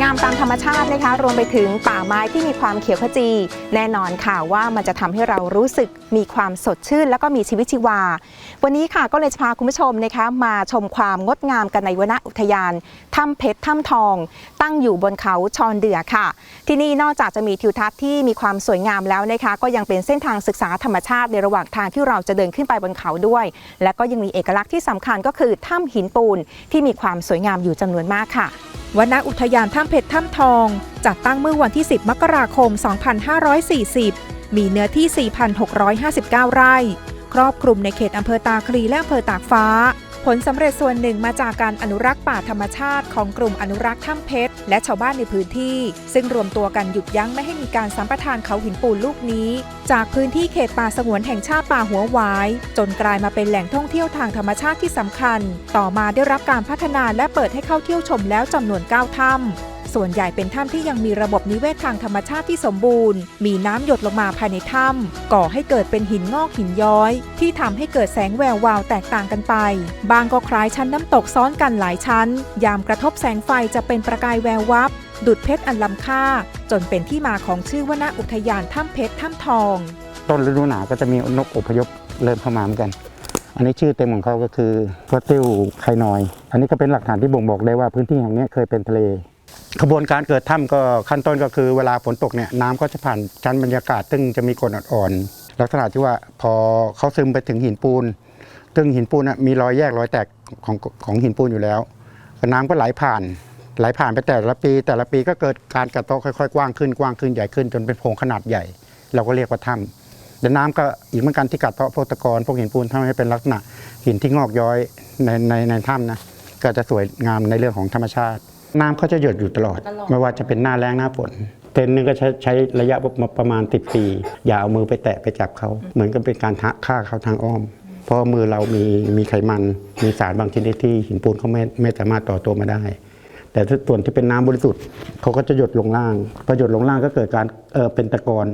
งามตามธรรมชาตินะคะ รวมไปถึงป่าไม้ที่มีความเขียวขจี แน่นอนค่ะว่ามันจะทำให้เรารู้สึกมีความสดชื่น แล้วก็มีชีวิตชีวา วันนี้ค่ะก็เลยจะพาคุณผู้ชมนะคะ มาชมความงดงามกันในวนอุทยานถ้ำเพชรถ้ำทอง ตั้งอยู่บนเขาชอนเดือค่ะ ที่นี่นอกจากจะมีทิวทัศน์ที่มีความสวยงามแล้วนะคะ ก็ยังเป็นเส้นทางศึกษาธรรมชาติในระหว่างทางที่เราจะเดินขึ้นไปบนเขาด้วย และก็ยังมีเอกลักษณ์ที่สำคัญก็คือถ้ำหินปูนที่มีความสวยงามอยู่จำนวนมากค่ะ วนอุทยานถ้ำเพชรถ้ำทอง จัดตั้งเมื่อวันที่ 10 มกราคม 2540 มีเนื้อที่ 4,659 ไร่ ครอบคลุมในเขตอำเภอตาคลีและอำเภอตากฟ้า ผลสำเร็จส่วนหนึ่งมาจากการอนุรักษ์ป่าธรรมชาติของกลุ่มอนุรักษ์ถ้ำเพชร และชาวบ้านในพื้นที่ ซึ่งรวมตัวกันหยุดยั้งไม่ให้มีการสัมปทานเขาหินปูนลูกนี้ จากพื้นที่เขตป่าสงวนแห่งชาติป่าหัวหวาย จนกลายมาเป็นแหล่งท่องเที่ยวทางธรรมชาติที่สำคัญ ต่อมาได้รับการพัฒนาและเปิดให้เข้าเที่ยวชมแล้วจำนวน 9 ถ้ำ ส่วนใหญ่เป็นถ้ำที่ยังมีระบบนิเวศทางธรรมชาติที่สมบูรณ์ มีน้ำหยดลงมาภายในถ้ำก่อให้เกิดเป็นหินงอกหินย้อย ที่ทำให้เกิดแสงแวววาวแตกต่างกันไป บางก็คล้ายชั้นน้ำตกซ้อนกันหลายชั้น ยามกระทบแสงไฟจะเป็นประกายแวววับ ดุดเพชรอันล้ำค่า จนเป็นที่มาของชื่อวนอุทยานถ้ำเพชรถ้ำทอง ต้นฤดูหนาวก็จะมีนกอพยพเริ่มเข้ามาเหมือนกันอันนี้ชื่อเต็มของเขาก็คือฟอสติลไคนอย อันนี้ก็เป็นหลักฐานที่บ่งบอกได้ว่าพื้นที่แห่งนี้เคยเป็นทะเล ขบวนการเกิดถ้ำก็ขั้นต้นก็คือเวลาฝนตกเนี่ยน้ำก็จะผ่านชั้นบรรยากาศ ซึ่งจะมีกรดอ่อนๆลักษณะที่ว่าพอเขาซึมไปถึงหินปูน ซึ่งหินปูนน่ะมีรอยแยกรอยแตกของของหินปูนอยู่แล้ว น้ำก็ไหลผ่านไหลผ่านไปแต่ละปี แต่ละปีก็เกิดการกระโตกค่อยๆกว้างขึ้นกว้างขึ้นใหญ่ขึ้นจนเป็นโพรงขนาดใหญ่ เราก็เรียกว่าถ้ำแต่น้ำก็อีกเหมือนกันที่กัดเพาะพวกตะกอนพวกหินปูนทำให้เป็นลักษณะหินที่งอกย้อยในในในถ้ำนะก็จะสวยงามในเรื่องของธรรมชาติ น้ำเขาจะหยดอยู่ตลอด ไม่ว่าจะเป็นหน้าแล้งหน้าฝนเทรนหนึงก็ใช้ใช้ระยะประมาณ 10 ปี อย่าเอามือไปแตะไปจับเขา เหมือนกับเป็นการฆ่าเขาทางอ้อม เพราะมือเรามีมีไขมัน มีสารบางชนิดที่หินปูนเขาไม่ไม่สามารถต่อตัวมาได้ แต่ถ้าส่วนที่เป็นน้ำบริสุทธิ์เขาก็จะหยดลงล่างพอหยดลงล่างก็เกิดการเออเป็นตะกอน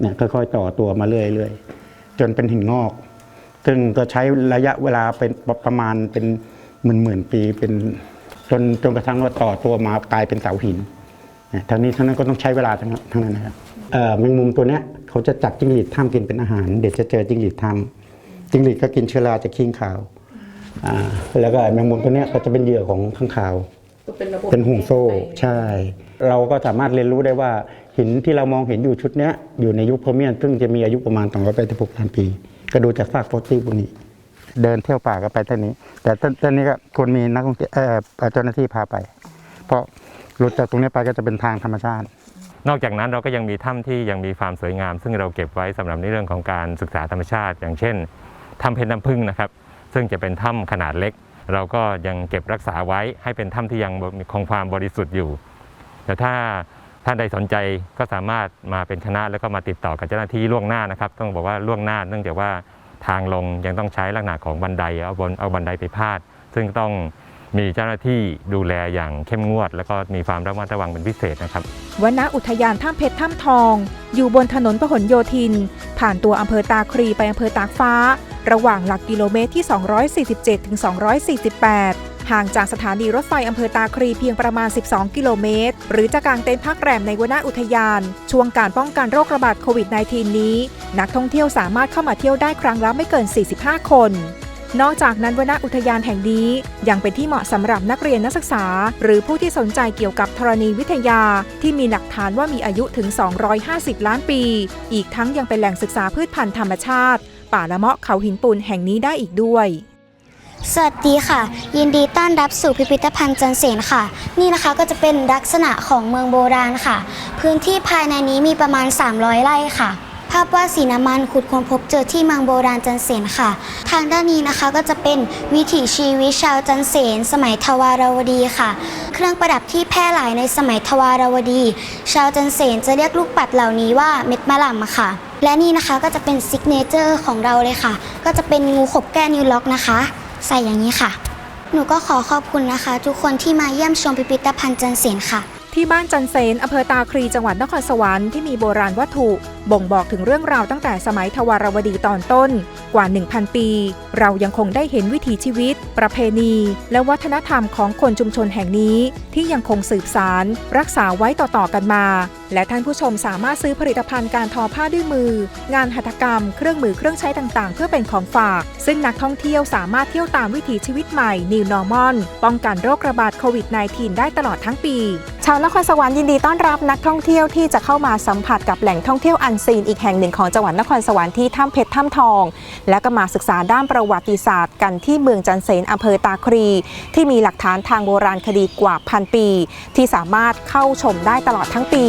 เนี่ยค่อยๆต่อตัวมาเรื่อยๆจนเป็นหินงอก ซึ่งก็ใช้ระยะเวลาเป็นประมาณเป็นหมื่นหมื่นๆปีเป็น จนจนกระทั่งว่าต่อตัวมากลายเป็นเสาหินเนี่ยทั้งนี้ทั้งนั้นก็ต้องใช้เวลาทั้งนั้นทั้งนั้นนะครับเอ่อแมงมุมตัวเนี้ยเขาจะจับจิ้งหรีดถ้ำกินเป็นอาหาร เดี๋ยวจะเจอจิ้งหรีดถ้ำจิ้งหรีดก็กินเชื้อราจากขี้ขาวอ่าแล้วก็แมงมุมตัวเนี้ยก็จะเป็นเหยื่อของข้างคาวเป็นห่วงโซ่ใช่ เราก็สามารถเรียนรู้ได้ว่าหินที่เรามองเห็นอยู่ชุดเนี้ยอยู่ในยุคเพอร์เมียนซึ่งจะมีอายุประมาณ286ล้านปี ก็ดูจากซากฟอสซิลพวกนี้ เดินเที่ยวป่าก็ไปต้นนี้ แต่ต้นต้นนี้ก็ควรมีนักท่องเที่ยวเอ่อเจ้าหน้าที่พาไป เพราะหลุดจากตรงนี้ไปก็จะเป็นทางธรรมชาติ นอกจากนั้นเราก็ยังมีถ้ำที่ยังมีความสวยงาม ซึ่งเราเก็บไว้สำหรับในเรื่องของการศึกษาธรรมชาติ อย่างเช่นถ้ำเพชรน้ำผึ้งนะครับ ซึ่งจะเป็นถ้ำขนาดเล็ก เราก็ยังเก็บรักษาไว้ให้เป็นถ้ำที่ยังคงความบริสุทธิ์อยู่ แต่ถ้าท่านใดสนใจก็สามารถมาเป็นคณะแล้วก็มาติดต่อกับเจ้าหน้าที่ล่วงหน้านะครับ ต้องบอกว่าล่วงหน้าเนื่องจากว่า ทางลงยังต้องใช้ลักษณะของบันไดเอาบนเอาบันไดไปพาด ซึ่งต้องมีเจ้าหน้าที่ดูแลอย่างเข้มงวด แล้วก็มีความระมัดระวังเป็นพิเศษนะครับวนอุทยานถ้ำเพชรถ้ำทอง อยู่บนถนนพหลโยธิน ผ่านตัวอำเภอตาครีไปอำเภอตากฟ้า ระหว่างหลักกิโลเมตรที่ 247ถึง248 ห่างจากสถานีรถไฟอำเภอตาครีเพียงประมาณ 12 กิโลเมตร หรือจะกางเต็นท์พักแรมในวนาอุทยาน ช่วงการป้องกันโรคระบาดโควิด -19 นี้ นักท่องเที่ยวสามารถเข้ามาเที่ยวได้ครั้งละไม่เกิน 45 คนนอกจากนั้นวนาอุทยานแห่งนี้ยังเป็นที่เหมาะสำหรับนักเรียนนักศึกษา หรือผู้ที่สนใจเกี่ยวกับธรณีวิทยา ที่มีหลักฐานว่ามีอายุถึง 250 ล้านปี อีกทั้งยังเป็นแหล่งศึกษาพืชพันธุ์ธรรมชาติ ป่าละเมาะเขาหินปูนแห่งนี้ได้อีกด้วย สวัสดีค่ะ ยินดีต้อนรับสู่พิพิธภัณฑ์จันเสนค่ะ นี่นะคะก็จะเป็นลักษณะของเมืองโบราณค่ะ พื้นที่ภายในนี้มีประมาณ 300 ไร่ค่ะ ภาพวาดสีน้ำมันขุดค้นพบเจอที่เมืองโบราณจันเสนค่ะ ทางด้านนี้นะคะก็จะเป็นวิถีชีวิตชาวจันเสนสมัยทวารวดีค่ะ เครื่องประดับที่แพร่หลายในสมัยทวารวดี ชาวจันเสนจะเรียกลูกปัดเหล่านี้ว่าเม็ดมะลำค่ะ และนี่นะคะก็จะเป็นซิกเนเจอร์ของเราเลยค่ะ ก็จะเป็นงูขบแก้นิวล็อกนะคะ ใส่อย่างนี้ค่ะ หนูก็ขอขอบคุณนะคะ ทุกคนที่มาเยี่ยมชมพิพิธภัณฑ์จันเสนค่ะ ที่บ้านจันเซนอำเภอตาคลีจังหวัดนครสวรรค์ที่มีโบราณวัตถุ บ่งบอกถึงเรื่องราวตั้งแต่สมัยทวารวดีตอนต้น กว่า 1,000 ปี เรายังคงได้เห็นวิถีชีวิต ประเพณี และวัฒนธรรมของคนชุมชนแห่งนี้ ที่ยังคงสืบสาร รักษาไว้ต่อๆกันมา และท่านผู้ชมสามารถซื้อผลิตภัณฑ์การทอผ้าด้วยมือ งานหัตถกรรม เครื่องมือเครื่องใช้ต่างๆ เพื่อเป็นของฝาก ซึ่งนักท่องเที่ยวสามารถเที่ยวตามวิถีชีวิตใหม่ New Normal ป้องกันโรคระบาดโควิด -19 ได้ตลอดทั้งปี ชาวนครสวรรค์ยินดีต้อนรับนักท่องเที่ยวที่จะเข้ามาสัมผัสกับแหล่งท่องเที่ยวอันซีนอีกแห่งหนึ่งของจังหวัดนครสวรรค์ที่ถ้ำเพชรถ้ำทอง และก็มาศึกษาด้านประวัติศาสตร์ กันที่เมืองจันเสนอำเภอตาครี ที่มีหลักฐานทางโบราณคดีกว่าพันปี ที่สามารถเข้าชมได้ตลอดทั้งปี